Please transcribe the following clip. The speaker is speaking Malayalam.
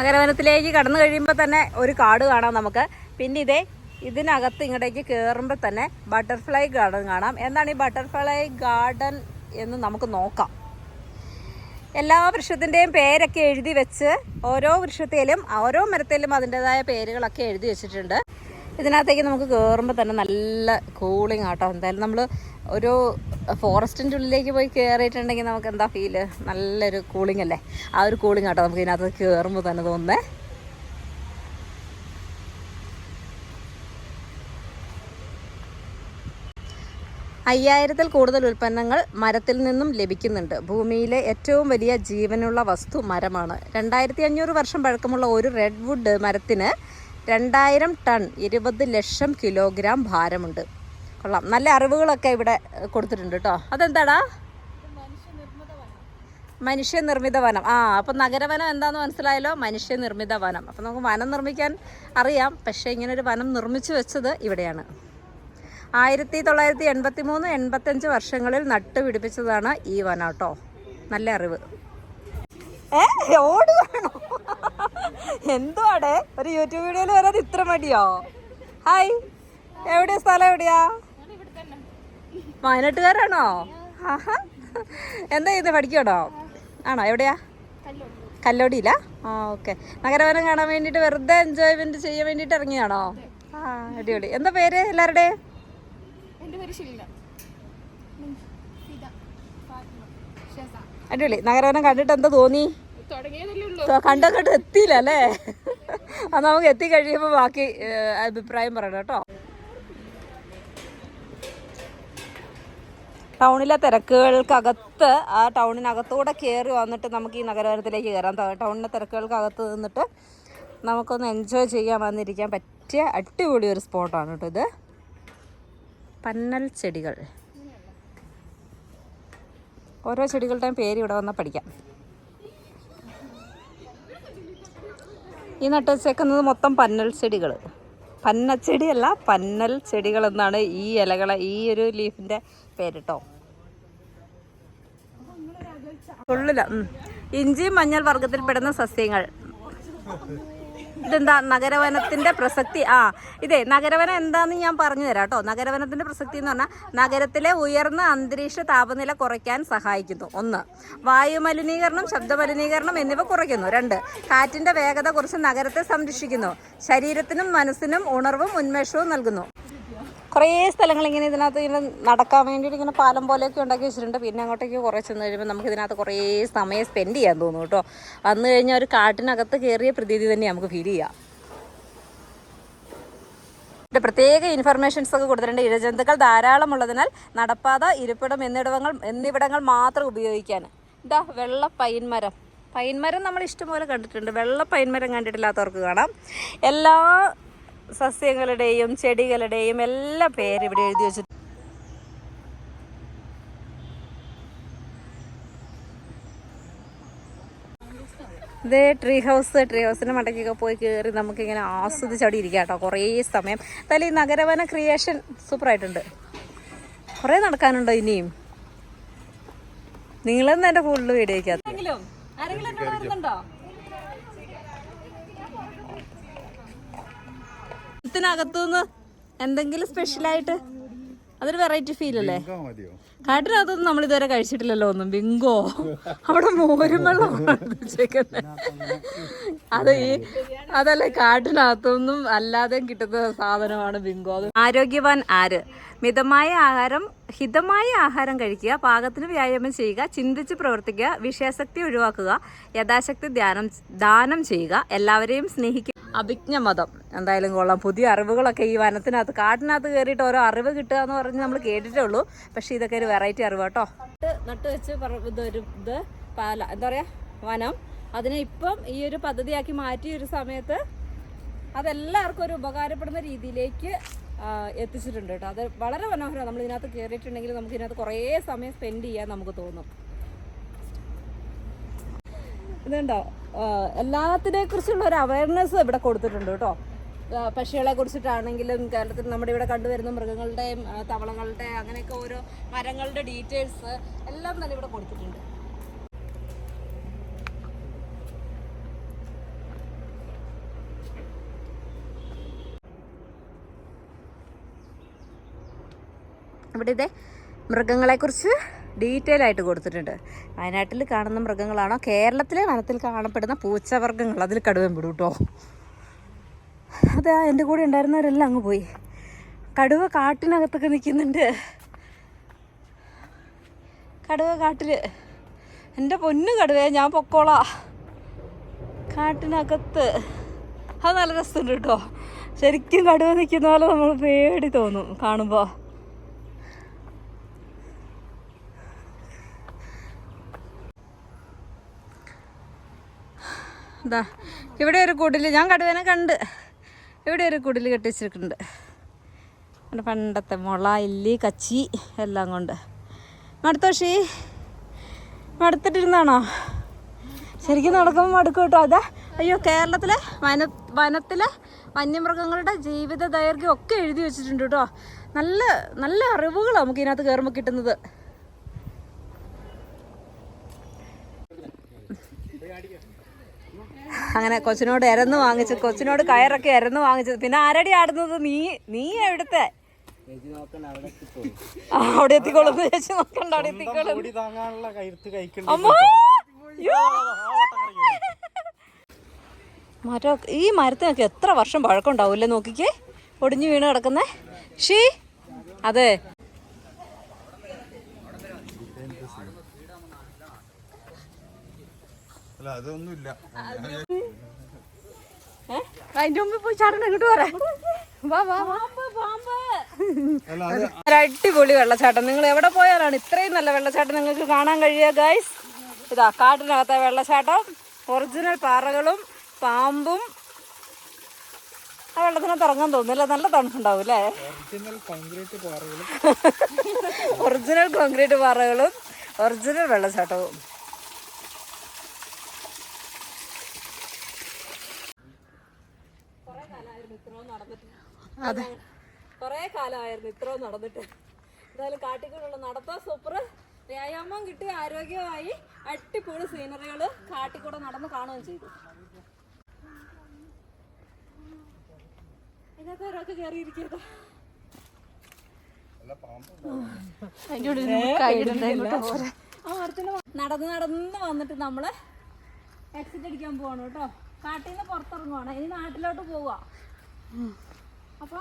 നഗരവനത്തിലേക്ക് കടന്നു കഴിയുമ്പോൾ തന്നെ ഒരു കാട് കാണാം നമുക്ക്. പിന്നെ ഇതേ ഇതിനകത്ത് ഇങ്ങോട്ടേക്ക് കയറുമ്പോൾ തന്നെ ബട്ടർഫ്ലൈ ഗാർഡൻ കാണാം. എന്താണ് ഈ ബട്ടർഫ്ലൈ ഗാർഡൻ എന്ന് നമുക്ക് നോക്കാം. എല്ലാ വൃക്ഷത്തിന്റെയും പേരൊക്കെ എഴുതി വെച്ച് ഓരോ വൃക്ഷത്തിലും ഓരോ മരത്തിലും അതിന്റെതായ പേരുകളൊക്കെ എഴുതി വെച്ചിട്ടുണ്ട്. ഇതിനകത്തേക്ക് നമുക്ക് കയറുമ്പോൾ തന്നെ നല്ല കൂളിംഗ് ആട്ടോ. എന്തായാലും നമ്മൾ ഒരു ഫോറസ്റ്റിന്റെ ഉള്ളിലേക്ക് പോയി കയറിയിട്ടുണ്ടെങ്കിൽ നമുക്ക് എന്താ ഫീൽ നല്ലൊരു കൂളിംഗ് അല്ലേ? ആ ഒരു കൂളിംഗ് ആട്ടോ നമുക്ക് ഇതിനകത്ത് കയറുമ്പോൾ തന്നെ തോന്നുന്നേ. അയ്യായിരത്തിൽ കൂടുതൽ ഉൽപ്പന്നങ്ങൾ മരത്തിൽ നിന്നും ലഭിക്കുന്നുണ്ട്. ഭൂമിയിലെ ഏറ്റവും വലിയ ജീവനുള്ള വസ്തു മരമാണ്. രണ്ടായിരത്തി അഞ്ഞൂറ് വർഷം പഴക്കമുള്ള ഒരു റെഡ് വുഡ് മരത്തിന് രണ്ടായിരം ടൺ ഇരുപത് ലക്ഷം കിലോഗ്രാം ഭാരമുണ്ട്. കൊള്ളാം. നല്ല അറിവുകളൊക്കെ ഇവിടെ കൊടുത്തിട്ടുണ്ട് കേട്ടോ അതെന്താടാ? മനുഷ്യ നിർമ്മിത വനം ആ അപ്പം നഗരവനം എന്താന്ന് മനസ്സിലായല്ലോ? മനുഷ്യ നിർമ്മിത വനം അപ്പം നമുക്ക് വനം നിർമ്മിക്കാൻ അറിയാം. പക്ഷേ ഇങ്ങനെ ഒരു വനം നിർമ്മിച്ചു വെച്ചത് ഇവിടെയാണ്. ആയിരത്തി തൊള്ളായിരത്തി എൺപത്തി മൂന്ന് എൺപത്തഞ്ച് വർഷങ്ങളിൽ നട്ടുപിടിപ്പിച്ചതാണ് ഈ വനം കേട്ടോ നല്ല അറിവ്. ഏ എന്തുവാടേ? ഒരു യൂട്യൂബ് വീഡിയോയിൽ വരാൻ ഇത്ര മടിയോ? ഹായ്. എവിടെയാ സ്ഥലം എവിടെയാ? വയനാട്ടുകാരാണോ? ആഹാ. എന്താ ചെയ്ത് പഠിക്കണോ? ആണോ? എവിടെയാ? കല്ലോടിയില്ല ആ ഓക്കെ. നഗരവനം കാണാൻ വേണ്ടിയിട്ട് വെറുതെ എൻജോയ്മെന്റ് ചെയ്യാൻ വേണ്ടിയിട്ട് ഇറങ്ങിയാണോ? ആ അടിപൊളി. എന്താ പേര് എല്ലാവരുടെ എന്റെ പേര് ഷില്ല അടിപൊളി. നഗരവനം കണ്ടിട്ട് എന്താ തോന്നി? ത- കണ്ടങ്ങോട്ട് എത്തിയില്ല അല്ലേ? അത് നമുക്ക് എത്തി കഴിയുമ്പോൾ ബാക്കി അഭിപ്രായം പറയണം കേട്ടോ. ടൗണിലെ തിരക്കുകൾക്കകത്ത് ആ ടൗണിനകത്തൂടെ കയറി വന്നിട്ട് നമുക്ക് ഈ നഗരവനത്തിലേക്ക് കയറാം ടൗണിലെ തിരക്കുകൾക്കകത്ത് നിന്നിട്ട് നമുക്കൊന്ന് എൻജോയ് ചെയ്യാൻ വന്നിരിക്കാൻ പറ്റിയ അടിപൊളി ഒരു സ്പോട്ടാണ് കേട്ടോ ഇത്. പന്നൽ ചെടികൾ. ഓരോ ചെടികളുടെയും പേര് ഇവിടെ വന്നാൽ പഠിക്കാം. ഈ നട്ട് വെച്ചേക്കുന്നത് മൊത്തം പന്നൽ ചെടികൾ പന്നച്ചെടിയല്ല പന്നൽ ചെടികൾ എന്നാണ് ഈ ഇലകളെ ഈ ഒരു ലീഫിന്റെ പേര് കൊള്ളില്ല. ഇഞ്ചി മഞ്ഞൾ വർഗത്തിൽപ്പെടുന്ന സസ്യങ്ങൾ. ഇതെന്താ നഗരവനത്തിന്റെ പ്രസക്തി? ആ ഇതേ നഗരവനം എന്താന്ന് ഞാൻ പറഞ്ഞു തരാം കേട്ടോ. നഗരവനത്തിന്റെ പ്രസക്തി എന്ന് പറഞ്ഞാൽ നഗരത്തിലെ ഉയർന്ന അന്തരീക്ഷ താപനില കുറയ്ക്കാൻ സഹായിക്കുന്നു. ഒന്ന് വായുമലിനീകരണം ശബ്ദമലിനീകരണം എന്നിവ കുറയ്ക്കുന്നു. രണ്ട് കാറ്റിന്റെ വേഗത കുറച്ച് നഗരത്തെ സംരക്ഷിക്കുന്നു. ശരീരത്തിനും മനസ്സിനും ഉണർവും ഉന്മേഷവും നൽകുന്നു. കുറേ സ്ഥലങ്ങൾ ഇങ്ങനെ ഇതിനകത്ത് ഇങ്ങനെ നടക്കാൻ വേണ്ടിയിട്ട് ഇങ്ങനെ പാലം പോലെയൊക്കെ ഉണ്ടാക്കി വെച്ചിട്ടുണ്ട്. പിന്നെ അങ്ങോട്ടേക്ക് കുറേ ചെന്ന് കഴിയുമ്പോൾ നമുക്ക് ഇതിനകത്ത് കുറേ സമയം സ്പെൻഡ് ചെയ്യാൻ തോന്നും കേട്ടോ. വന്നു കഴിഞ്ഞാൽ ഒരു കാട്ടിനകത്ത് കയറിയ പ്രതീതി തന്നെ നമുക്ക് ഫീൽ ചെയ്യാം. ഇവിടെ പ്രത്യേക ഇൻഫർമേഷൻസ് ഒക്കെ കൊടുത്തിട്ടുണ്ട്. ഇഴജന്തുക്കൾ ധാരാളം ഉള്ളതിനാൽ നടപ്പാത ഇരിപ്പിടം എന്നിടവങ്ങൾ എന്നിവിടങ്ങൾ മാത്രം ഉപയോഗിക്കാൻ. ഇതാ വെള്ള പൈൻമരം. പൈൻമരം നമ്മൾ ഇഷ്ടംപോലെ കണ്ടിട്ടുണ്ട്. വെള്ള പൈൻമരം കണ്ടിട്ടില്ലാത്തവർക്ക് കാണാം. എല്ലാ സസ്യങ്ങളുടെയും ചെടികളുടെയും എല്ലാ പേര് ഇവിടെ എഴുതി വെച്ചിട്ടുണ്ട്. ഇതേ ട്രീ ഹൗസ് ട്രീ ഹൗസിന്റെ മണ്ടയ്ക്കൊക്കെ പോയി കയറി നമുക്കിങ്ങനെ ആസ്വദിച്ച് അവിടെ ഇരിക്കാം കേട്ടോ കുറേ സമയം. തല ഈ നഗരവന ക്രിയേഷൻ സൂപ്പറായിട്ടുണ്ട്. കുറേ നടക്കാനുണ്ടോ ഇനിയും? നിങ്ങളെന്ന് എന്റെ ഫുള്ള് വീഡിയോ ആരെങ്കിലും എന്നോട് വരുന്നുണ്ടോ? ഇതിനകത്തുനിന്ന് എന്തെങ്കിലും സ്പെഷ്യലായിട്ട് അതൊരു വെറൈറ്റി ഫീൽ അല്ലേ? കാട്ടിനകത്തൊന്നും നമ്മൾ ഇതുവരെ കഴിച്ചിട്ടില്ലല്ലോ ഒന്നും. ബിങ്കോ. അവിടെ മോരും വെള്ളം അത് ഈ അതല്ല കാട്ടിനകത്തൊന്നും അല്ലാതെ കിട്ടുന്ന സാധനമാണ് ബിങ്കോ. അത് ആരോഗ്യവാൻ ആര്? മിതമായ ആഹാരം ഹിതമായ ആഹാരം കഴിക്കുക പാകത്തിന് വ്യായാമം ചെയ്യുക ചിന്തിച്ച് പ്രവർത്തിക്കുക വിഷയാസക്തി ഒഴിവാക്കുക യഥാശക്തി ധ്യാനം ദാനം ചെയ്യുക എല്ലാവരെയും സ്നേഹിക്കുക. അഭിജ്ഞമതം. എന്തായാലും കൊള്ളാം. പുതിയ അറിവുകളൊക്കെ ഈ വനത്തിനകത്ത് കാട്ടിനകത്ത് കയറിയിട്ട് ഓരോ അറിവ് കിട്ടുക എന്ന് പറഞ്ഞ് നമ്മൾ കേട്ടിട്ടേ ഉള്ളൂ പക്ഷേ ഇതൊക്കെ ഒരു വെറൈറ്റി അറിവ് കേട്ടോ. നട്ട് വെച്ച് ഇതൊരു ഇത് പാല എന്താ പറയുക വനം. അതിനെ ഇപ്പം ഈ ഒരു പദ്ധതിയാക്കി മാറ്റിയ ഒരു സമയത്ത് അതെല്ലാവർക്കും ഒരു ഉപകാരപ്പെടുന്ന രീതിയിലേക്ക് എത്തിച്ചിട്ടുണ്ട് കേട്ടോ. അത് വളരെ മനോഹരമാണ്. നമ്മൾ ഇതിനകത്ത് കയറിയിട്ടുണ്ടെങ്കിൽ നമുക്ക് ഇതിനകത്ത് കുറേ സമയം സ്പെൻഡ് ചെയ്യാൻ നമുക്ക് തോന്നും. ഇതുണ്ടോ? എല്ലാത്തിനെ കുറിച്ചുള്ള ഒരു അവയർനെസ് ഇവിടെ കൊടുത്തിട്ടുണ്ട് കേട്ടോ. പക്ഷികളെ കുറിച്ചിട്ടാണെങ്കിലും കേരളത്തിൽ നമ്മുടെ ഇവിടെ കണ്ടുവരുന്ന മൃഗങ്ങളുടെയും തവളകളുടെ അങ്ങനെയൊക്കെ ഓരോ മരങ്ങളുടെ ഡീറ്റെയിൽസ് എല്ലാം തന്നെ ഇവിടെ കൊടുത്തിട്ടുണ്ട്. ഇവിടെ ഇതേ മൃഗങ്ങളെക്കുറിച്ച് ഡീറ്റെയിൽ ആയിട്ട് കൊടുത്തിട്ടുണ്ട്. വയനാട്ടിൽ കാണുന്ന മൃഗങ്ങളാണോ? കേരളത്തിലെ വനത്തിൽ കാണപ്പെടുന്ന പൂച്ചവർഗങ്ങൾ. അതിൽ കടുവൻ വിടും കേട്ടോ അതെ എന്റെ കൂടെ ഉണ്ടായിരുന്നവരെല്ലാം അങ്ങ് പോയി. കടുവ കാട്ടിനകത്തൊക്കെ നിൽക്കുന്നുണ്ട്. കടുവ കാട്ടിൽ എന്റെ പൊന്നു കടുവേ ഞാൻ പൊക്കോളാ. കാട്ടിനകത്ത്. അത് നല്ല രസമുണ്ട് കേട്ടോ ശരിക്കും കടുവ നിൽക്കുന്ന പോലെ നമ്മൾ പേടി തോന്നും കാണുമ്പോൾ ഇതാ ഇവിടെ ഒരു കുടിൽ ഞാൻ കടുവേനെ കണ്ട്. ഇവിടെ ഒരു കുടിൽ കെട്ടിച്ചിട്ടുണ്ട് എന്റെ പണ്ടത്തെ മുള ഇല്ലി കച്ചി എല്ലാം കൊണ്ട്. മടുത്തോഷി മടുത്തിട്ടിരുന്നാണോ? ശരിക്കും നടക്കുമ്പോൾ മടുക്കും കേട്ടോ. അതാ അയ്യോ കേരളത്തിലെ വന വനത്തിലെ വന്യമൃഗങ്ങളുടെ ജീവിത ദൈർഘ്യം ഒക്കെ എഴുതി വെച്ചിട്ടുണ്ട് കേട്ടോ. നല്ല നല്ല അറിവുകളാണ് നമുക്ക് ഇതിനകത്ത് കയറുമ്പോൾ കിട്ടുന്നത്. അങ്ങനെ കൊച്ചിനോട് ഇരന്ന് വാങ്ങിച്ചു കൊച്ചിനോട് കയറൊക്കെ ഇരന്ന് വാങ്ങിച്ചത് പിന്നെ ആരടി ആടുന്നത്? നീ നീ എവിടുത്തെ? അവിടെ എത്തിക്കോളും ചേച്ചി നോക്കണ്ട അവിടെ എത്തിക്കോളും. മരം ഈ മരത്തിനൊക്കെ എത്ര വർഷം പഴക്കം പഴക്കമുണ്ടാവൂല്ലേ നോക്കിക്കേ? ഒടിഞ്ഞു വീണ് കിടക്കുന്നേ. ഷീ അതെ അല്ല അതൊന്നുമില്ല അതിന്റെ മുമ്പ് പോയി ചാടണം ഇങ്ങോട്ട് അല്ല അടിപൊളി വെള്ളച്ചാട്ടം. നിങ്ങൾ എവിടെ പോയാലാണ് ഇത്രയും നല്ല വെള്ളച്ചാട്ടം നിങ്ങൾക്ക് കാണാൻ കഴിയുക ഗൈസ് ഇതാ കാട്ടിനകത്തെ വെള്ളച്ചാട്ടം. ഒറിജിനൽ പാറകളും പാമ്പും. ആ വെള്ളത്തിനകത്ത് ഇറങ്ങാൻ തോന്നുന്നില്ല നല്ല തണുപ്പുണ്ടാവും അല്ലേ? ഒറിജിനൽ കോൺക്രീറ്റ് പാറകളും. ഒറിജിനൽ കോൺക്രീറ്റ് പാറകളും ഒറിജിനൽ വെള്ളച്ചാട്ടവും. അതെ. കുറേ കാലമായിരുന്നു ഇത്ര നടന്നിട്ട്. എന്തായാലും കാട്ടിക്കൂടുള്ള നടത്താൻ സൂപ്പർ വ്യായാമം കിട്ടി ആരോഗ്യമായി. അടിപൊളി സീനറികൾ കാട്ടിക്കൂടെ നടന്ന് കാണുകയും ചെയ്തു. ഇതിനകത്ത് ഓരോക്കെ കയറിയിരിക്കുക നടന്ന് നടന്ന് വന്നിട്ട് നമ്മൾ എക്സിറ്റ് അടിക്കാൻ പോവാണ് കേട്ടോ. കാട്ടിൽ നിന്ന് പുറത്തിറങ്ങുവാണ്. ഇനി നാട്ടിലോട്ട് പോവാ. അപ്പൊ